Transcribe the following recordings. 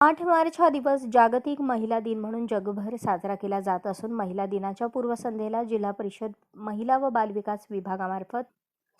आठ मार्च हा दिवस जागतिक महिला दिन म्हणून जगभर साजरा केला जात असून महिला दिनाच्या पूर्वसंध्येला जिल्हा परिषद महिला व बालविकास विभागामार्फत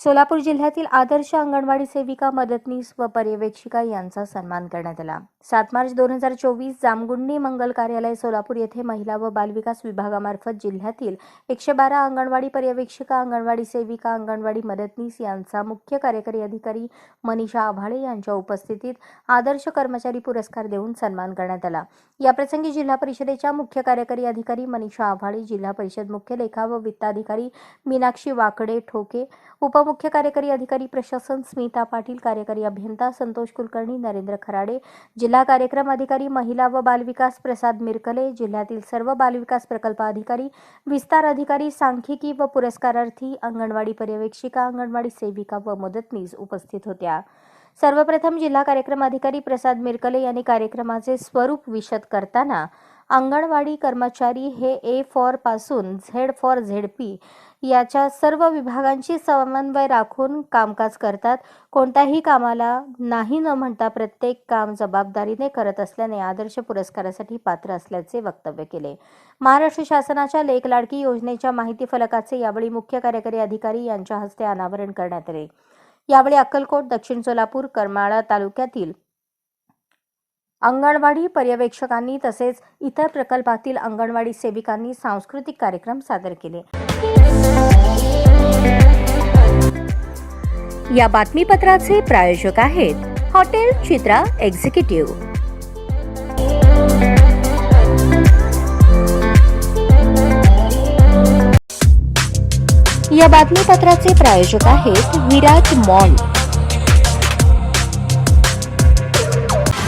सोलापूर जिल्ह्यातील आदर्श अंगणवाडी सेविका मदतनीस व पर्यवेक्षिका यांचा सन्मान करण्यात आला. सात मार्च दोन हजार चोवीस जामगुंडी मंगल कार्यालय सोलापूर येथे महिला व बालविकास विभागामार्फत जिल्ह्यातील एकशे बारा अंगणवाडी पर्यवेक्षिका अंगणवाडी सेविका अंगणवाडी मदतनीस यांचा मुख्य कार्यकारी अधिकारी मनीषा आभाळे यांच्या उपस्थितीत आदर्श कर्मचारी पुरस्कार देऊन सन्मान करण्यात आला. याप्रसंगी जिल्हा परिषदेच्या मुख्य कार्यकारी अधिकारी मनीषा आभाळे जिल्हा परिषद मुख्य लेखा व वित्ताधिकारी मीनाक्षी वाकडे ठोके उप मुख्य कार्यकारी अधिकारी प्रशासन स्मिता पाटील कार्यकारी अभियंता संतोष कुलकर्णी नरेंद्र खराडे जिल्हा कार्यक्रम अधिकारी महिला व बालविकास प्रसाद मिरकले जिल्ह्यातील सर्व बालविकास प्रकल्प अधिकारी विस्तार अधिकारी सांख्यिकी व पुरस्कारार्थी अंगणवाडी पर्यवेक्षिका अंगणवाडी सेविका व मदतनीस उपस्थित होत्या. सर्वप्रथम जिल्हा कार्यक्रम अधिकारी प्रसाद मिरकले यांनी कार्यक्रमाचे स्वरूप विशद करताना अंगणवाडी कर्मचारी हे ए फॉरपासून झेड फॉर झेड पी याच्या सर्व विभागांशी समन्वय राखून कामकाज करतात. कोणत्याही कामाला नाही न म्हणता प्रत्येक काम जबाबदारीने करत असल्याने आदर्श पुरस्कारासाठी पात्र असल्याचे वक्तव्य केले. महाराष्ट्र शासनाच्या लेख लाडकी योजनेच्या माहिती फलकाचे यावेळी मुख्य कार्यकारी अधिकारी यांच्या हस्ते अनावरण करण्यात आले. यावेळी अक्कलकोट दक्षिण सोलापूर करमाळा तालुक्यातील अंगणवाडी पर्यवेक्षकांनी तसेच इतर प्रकल्पातील अंगणवाडी सेविकांनी सांस्कृतिक कार्यक्रम सादर केले. या बातमीपत्राचे प्रायोजक आहेत हॉटेल चित्रा एक्झिक्युटिव्ह. या बातमीपत्राचे प्रायोजक आहेत विराट मॉल.